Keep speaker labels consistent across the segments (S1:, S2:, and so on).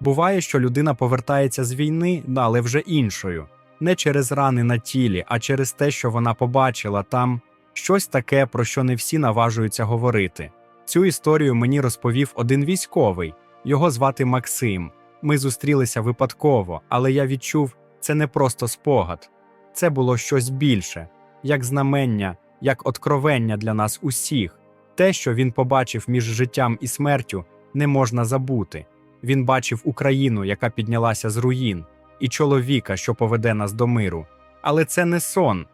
S1: Буває, що людина повертається з війни, але вже іншою, не через рани на тілі, а через те, що вона побачила там щось таке, про що не всі наважуються говорити. Цю історію мені розповів один військовий. Його звати Максим. Ми зустрілися випадково, але я відчув, це не просто спогад, це було щось більше, як знамення, як откровення для нас усіх. Те, що він побачив між життям і смертю, не можна забути. Він бачив Україну, яка піднялася з руїн, і чоловіка, що поведе нас до миру. Але це не сон,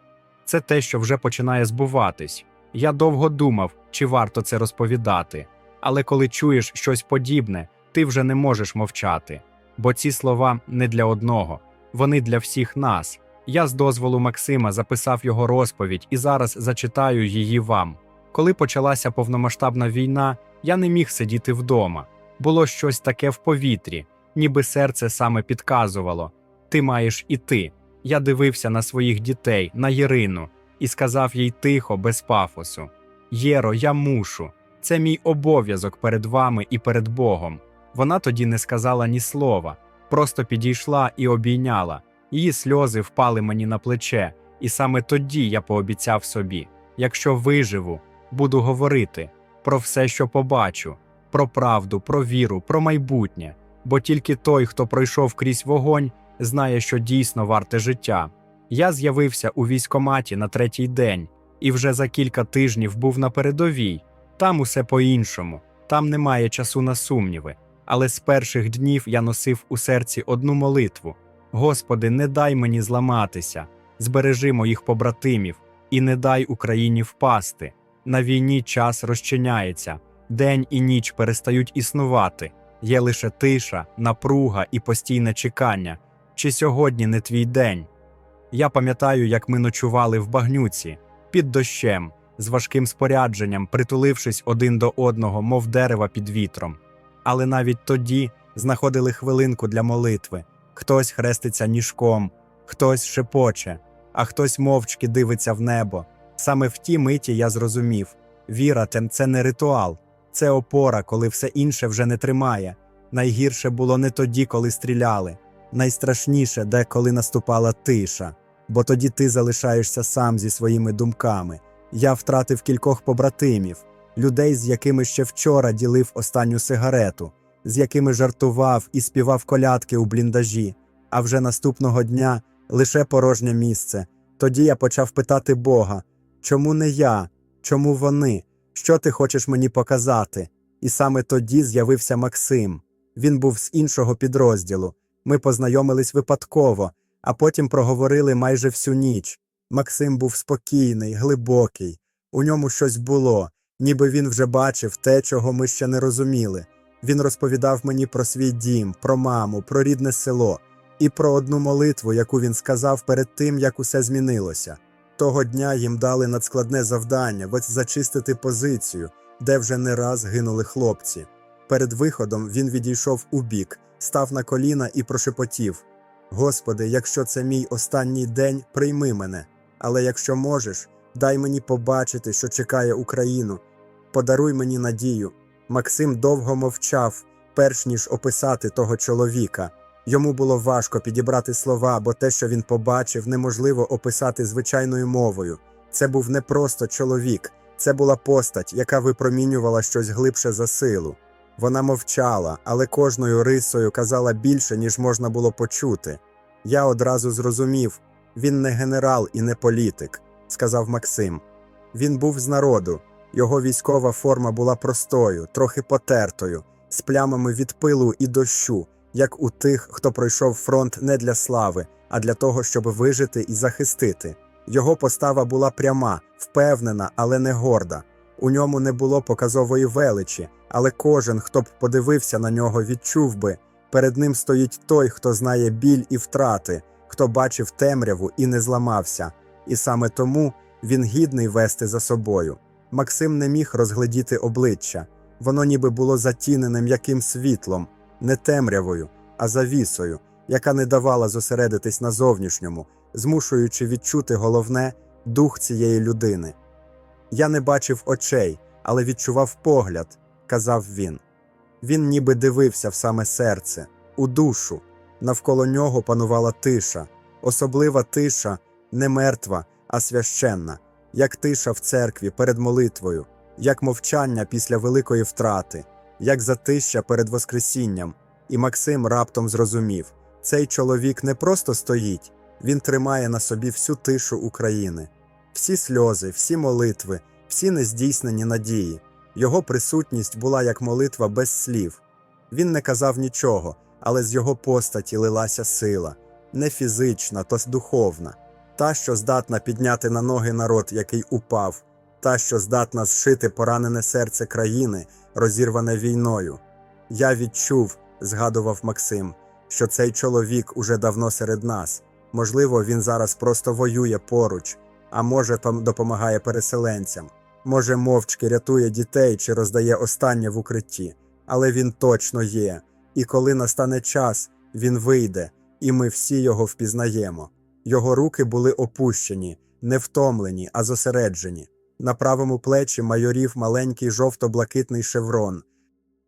S1: це те, що вже починає збуватись. Я довго думав, чи варто це розповідати. Але коли чуєш щось подібне, ти вже не можеш мовчати. Бо ці слова не для одного, вони для всіх нас. Я з дозволу Максима записав його розповідь і зараз зачитаю її вам. Коли почалася повномасштабна війна, я не міг сидіти вдома. Було щось таке в повітрі, ніби серце саме підказувало: ти маєш іти. Я дивився на своїх дітей, на Єрину, і сказав їй тихо, без пафосу: Єро, я мушу. Це мій обов'язок перед вами і перед Богом. Вона тоді не сказала ні слова, просто підійшла і обійняла. Її сльози впали мені на плече, і саме тоді я пообіцяв собі: якщо виживу, буду говорити про все, що побачу, про правду, про віру, про майбутнє. Бо тільки той, хто пройшов крізь вогонь, знає, що дійсно варте життя. Я з'явився у військоматі на третій день і вже за кілька тижнів був на передовій. Там усе по-іншому, там немає часу на сумніви. Але з перших днів я носив у серці одну молитву: Господи, не дай мені зламатися, збережи моїх побратимів і не дай Україні впасти. На війні час розчиняється, день і ніч перестають існувати. Є лише тиша, напруга і постійне чекання. Чи сьогодні не твій день? Я пам'ятаю, як ми ночували в багнюці під дощем, з важким спорядженням, притулившись один до одного, мов дерева під вітром. Але навіть тоді знаходили хвилинку для молитви. Хтось хреститься ніжком, хтось шепоче, а хтось мовчки дивиться в небо. Саме в ті миті я зрозумів: віра це не ритуал, це опора, коли все інше вже не тримає. Найгірше було не тоді, коли стріляли, найстрашніше, де коли наступала тиша, бо тоді ти залишаєшся сам зі своїми думками. Я втратив кількох побратимів, людей, з якими ще вчора ділив останню сигарету, з якими жартував і співав колядки у бліндажі. А вже наступного дня лише порожнє місце. Тоді я почав питати Бога, чому не я, чому вони, що ти хочеш мені показати? І саме тоді з'явився Максим. Він був з іншого підрозділу. Ми познайомились випадково, а потім проговорили майже всю ніч. Максим був спокійний, глибокий. У ньому щось було, ніби він вже бачив те, чого ми ще не розуміли. Він розповідав мені про свій дім, про маму, про рідне село і про одну молитву, яку він сказав перед тим, як усе змінилося. Того дня їм дали надскладне завдання зачистити позицію, де вже не раз гинули хлопці. Перед виходом він відійшов у бік, став на коліна і прошепотів: Господи, якщо це мій останній день, прийми мене. Але якщо можеш, дай мені побачити, що чекає Україну. Подаруй мені надію. Максим довго мовчав, перш ніж описати того чоловіка. Йому було важко підібрати слова, бо те, що він побачив, неможливо описати звичайною мовою. Це був не просто чоловік, це була постать, яка випромінювала щось глибше за силу. Вона мовчала, але кожною рисою казала більше, ніж можна було почути. Я одразу зрозумів він не генерал і не політик, сказав Максим. Він був з народу. Його військова форма була простою, трохи потертою, з плямами від пилу і дощу, як у тих, хто пройшов фронт не для слави, а для того, щоб вижити і захистити. Його постава була пряма, впевнена, але не горда. У ньому не було показової величі, але кожен, хто б подивився на нього, відчув би перед ним стоїть той, хто знає біль і втрати, хто бачив темряву і не зламався. І саме тому він гідний вести за собою. Максим не міг розгледіти обличчя, воно ніби було затінене м'яким світлом, не темрявою, а завісою, яка не давала зосередитись на зовнішньому, змушуючи відчути головне дух цієї людини. Я не бачив очей, але відчував погляд, казав він. Він ніби дивився в саме серце.
S2: у душу. Навколо нього панувала тиша, особлива тиша, не мертва, а священна, як тиша в церкві перед молитвою, як мовчання після великої втрати, як затища перед Воскресінням. І Максим раптом зрозумів: цей чоловік не просто стоїть, він тримає на собі всю тишу України, всі сльози, всі молитви, всі нездійснені надії. Його присутність була як молитва без слів. Він не казав нічого, але з його постаті лилася сила, не фізична, то духовна, та, що здатна підняти на ноги народ, який упав, та, що здатна зшити поранене серце країни, розірване війною. Я відчув, згадував Максим, що цей чоловік уже давно серед нас. Можливо, він зараз просто воює поруч, а може, допомагає переселенцям. Може, мовчки рятує дітей чи роздає останнє в укритті, але він точно є. І коли настане час, він вийде, і ми всі його впізнаємо. Його руки були опущені, не втомлені, а зосереджені. На правому плечі майорів маленький жовто-блакитний шеврон.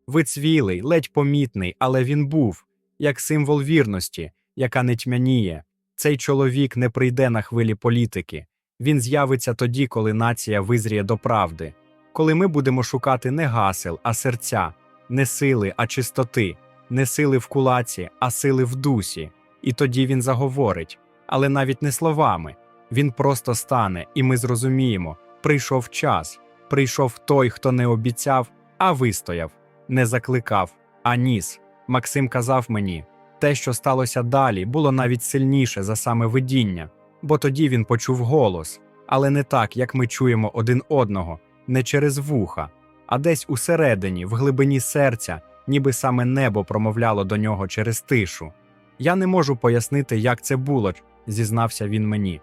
S1: Вицвілий, ледь помітний, але він був, як символ вірності, яка не тьмяніє. Цей чоловік не прийде на хвилі політики. Він з'явиться тоді, коли нація визріє до правди, коли ми будемо шукати не гасел, а серця, не сили, а чистоти, не сили в кулаці, а сили в дусі. І тоді він заговорить, але навіть не словами. Він просто стане, і ми зрозуміємо: прийшов час, прийшов той, хто не обіцяв, а вистояв, не закликав, а ніс. Максим казав мені, те, що сталося далі, було навіть сильніше за саме видіння, бо тоді він почув голос, але не так, як ми чуємо один одного, не через вуха, а десь усередині, в глибині серця, ніби саме небо промовляло до нього через тишу. Я не можу пояснити, як це було, зізнався він мені.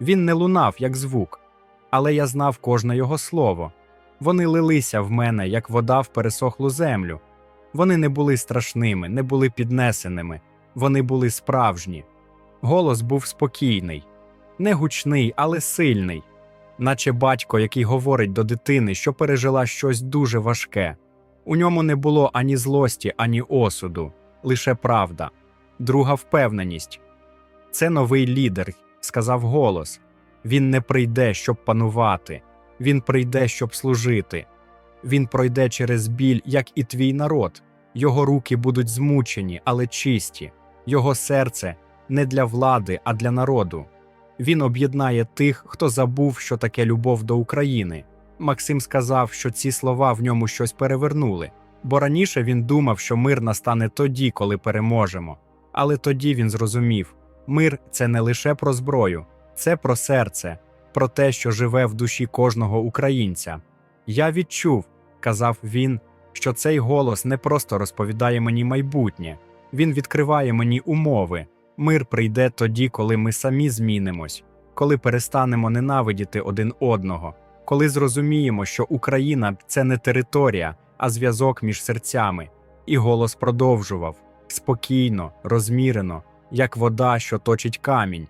S1: Він не лунав, як звук, але я знав кожне його слово. Вони лилися в мене, як вода в пересохлу землю. Вони не були страшними, не були піднесеними, вони були справжні. Голос був спокійний, не гучний, але сильний, наче батько, який говорить до дитини, що пережила щось дуже важке. У ньому не було ані злості, ані осуду, лише правда, друга впевненість. Це новий лідер, сказав голос. Він не прийде, щоб панувати, він прийде, щоб служити. Він пройде через біль, як і твій народ. Його руки будуть змучені, але чисті, його серце не для влади, а для народу. Він об'єднає тих, хто забув, що таке любов до України. Максим сказав, що ці слова в ньому щось перевернули, бо раніше він думав, що мир настане тоді, коли переможемо. Але тоді він зрозумів: мир це не лише про зброю, це про серце, про те, що живе в душі кожного українця. Я відчув, казав він, що цей голос не просто розповідає мені майбутнє, він відкриває мені умови. Мир прийде тоді, коли ми самі змінимось, коли перестанемо ненавидіти один одного, коли зрозуміємо, що Україна це не територія, а зв'язок між серцями. І голос продовжував спокійно, розмірено, як вода, що точить камінь.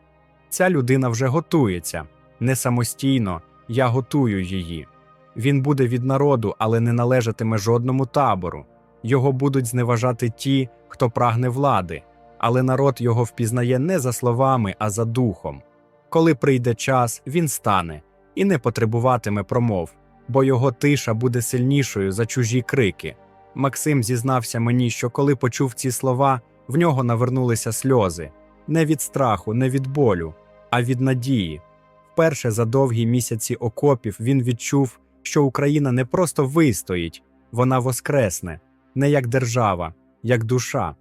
S1: Ця людина вже готується, не самостійно, я готую її. Він буде від народу, але не належатиме жодному табору. Його будуть зневажати ті, хто прагне влади, але народ його впізнає не за словами, а за духом. Коли прийде час, він стане і не потребуватиме промов, бо його тиша буде сильнішою за чужі крики. Максим зізнався мені, що коли почув ці слова, в нього навернулися сльози не від страху, не від болю, а від надії. Вперше за довгі місяці окопів він відчув, що Україна не просто вистоїть, вона воскресне, не як держава, як душа.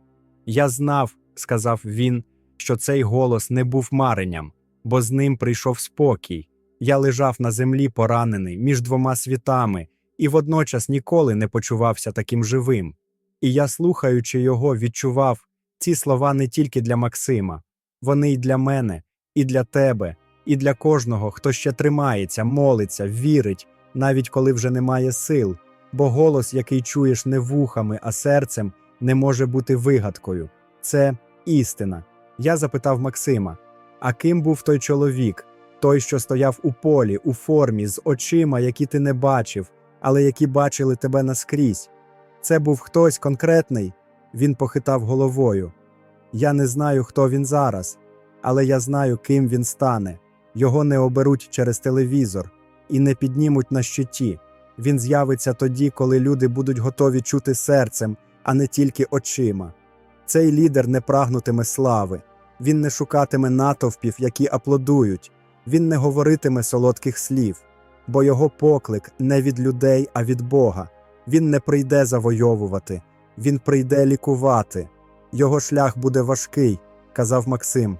S1: Я знав, сказав він, що цей голос не був маренням, бо з ним прийшов спокій. Я лежав на землі поранений між двома світами і водночас ніколи не почувався таким живим. І я, слухаючи його, відчував ці слова не тільки для Максима, вони й для мене, і для тебе, і для кожного, хто ще тримається, молиться, вірить, навіть коли вже немає сил, бо голос, який чуєш не вухами, а серцем, не може бути вигадкою. Це істина. Я запитав Максима: а ким був той чоловік, той, що стояв у полі, у формі, з очима, які ти не бачив, але які бачили тебе наскрізь? Це був хтось конкретний.
S2: Він похитав головою. Я не знаю, хто він зараз, але я знаю, ким він стане. Його не оберуть через телевізор і не піднімуть на щиті. Він з'явиться тоді, коли люди будуть готові чути серцем, а не тільки очима. Цей лідер не прагнутиме слави, він не шукатиме натовпів, які аплодують, він не говоритиме солодких слів, бо його поклик не від людей, а від Бога. Він не прийде завойовувати, він прийде лікувати. Його шлях буде важкий, казав Максим.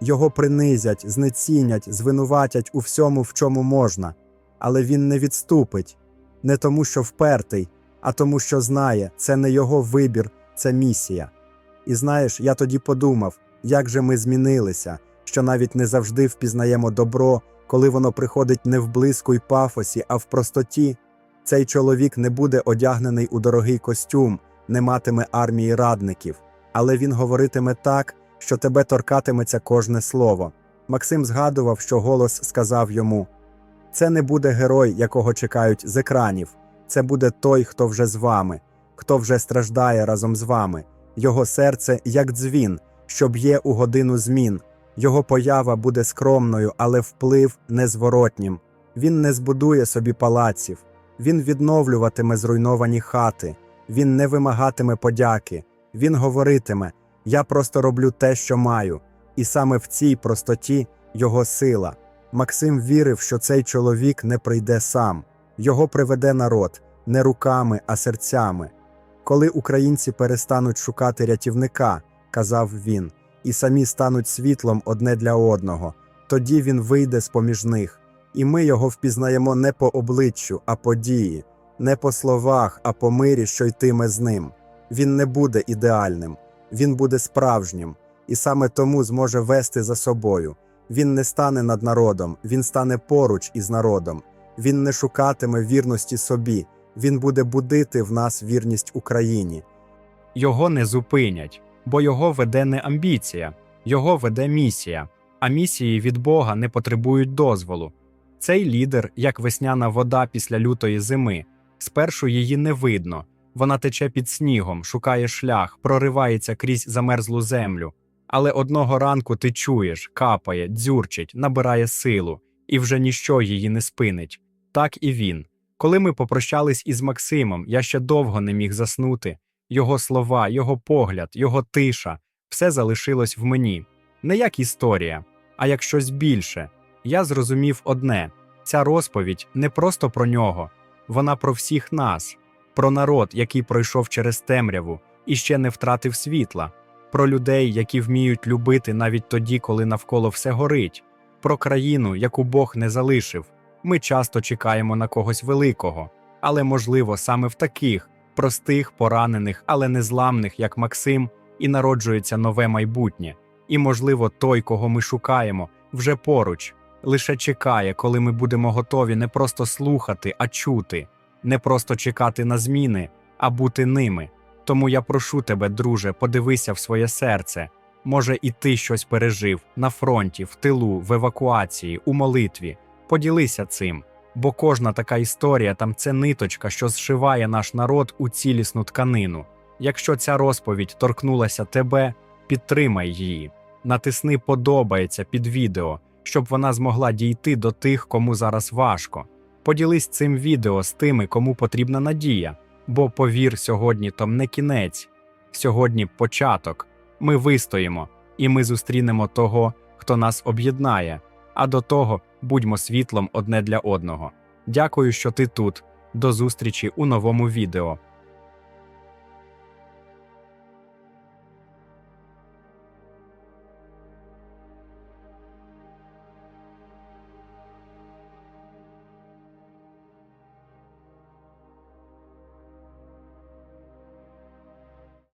S2: Його принизять, знецінять, звинуватять у всьому, в чому можна, але він не відступить, не тому, що впертий, а тому, що знає, це не його вибір, це місія. І знаєш, я тоді подумав, як же ми змінилися, що навіть не завжди впізнаємо добро, коли воно приходить не в блиску й пафосі, а в простоті. Цей чоловік не буде одягнений у дорогий костюм, не матиме армії радників, але він говоритиме так, що тебе торкатиметься кожне слово. Максим згадував, що голос сказав йому: Це не буде герой, якого чекають з екранів, це буде той, хто вже з вами, хто вже страждає разом з вами. Його серце як дзвін, що б'є у годину змін. Його поява буде скромною, але вплив незворотнім. Він не збудує собі палаців, він відновлюватиме зруйновані хати, він не вимагатиме подяки, він говоритиме: Я просто роблю те, що маю. І саме в цій простоті його сила. Максим вірив, що цей чоловік не прийде сам, його приведе народ не руками, а серцями. Коли українці перестануть шукати рятівника, казав він, і самі стануть світлом одне для одного, тоді він вийде з поміж них, і ми його впізнаємо не по обличчю, а по дії, не по словах, а по мирі, що йтиме з ним. Він не буде ідеальним, він буде справжнім, і саме тому зможе вести за собою. Він не стане над народом, він стане поруч із народом. Він не шукатиме вірності собі, він буде будити в нас вірність Україні.
S1: Його не зупинять, бо його веде не амбіція, його веде місія, а місії від Бога не потребують дозволу. Цей лідер, як весняна вода після лютої зими, спершу її не видно. Вона тече під снігом, шукає шлях, проривається крізь замерзлу землю. Але одного ранку ти чуєш, капає, дзюрчить, набирає силу, і вже ніщо її не спинить. Так і він. Коли ми попрощались із Максимом, я ще довго не міг заснути. Його слова, його погляд, його тиша все залишилось в мені. Не як історія, а як щось більше. Я зрозумів одне: ця розповідь не просто про нього, вона про всіх нас, про народ, який пройшов через темряву і ще не втратив світла, про людей, які вміють любити навіть тоді, коли навколо все горить, про країну, яку Бог не залишив. Ми часто чекаємо на когось великого, але, можливо, саме в таких простих, поранених, але незламних, як Максим, і народжується нове майбутнє. І, можливо, той, кого ми шукаємо, вже поруч, лише чекає, коли ми будемо готові не просто слухати, а чути, не просто чекати на зміни, а бути ними. Тому я прошу тебе, друже, подивися в своє серце. Може, і ти щось пережив на фронті, в тилу, в евакуації, у молитві. Поділися цим, бо кожна така історія там це ниточка, що зшиває наш народ у цілісну тканину. Якщо ця розповідь торкнулася тебе, підтримай її, натисни подобається під відео, щоб вона змогла дійти до тих, кому зараз важко. Поділись цим відео з тими, кому потрібна надія, бо повір, сьогодні то не кінець, сьогодні початок. Ми вистоїмо, і ми зустрінемо того, хто нас об'єднає. А до того будьмо світлом одне для одного. Дякую, що ти тут. До зустрічі у новому відео.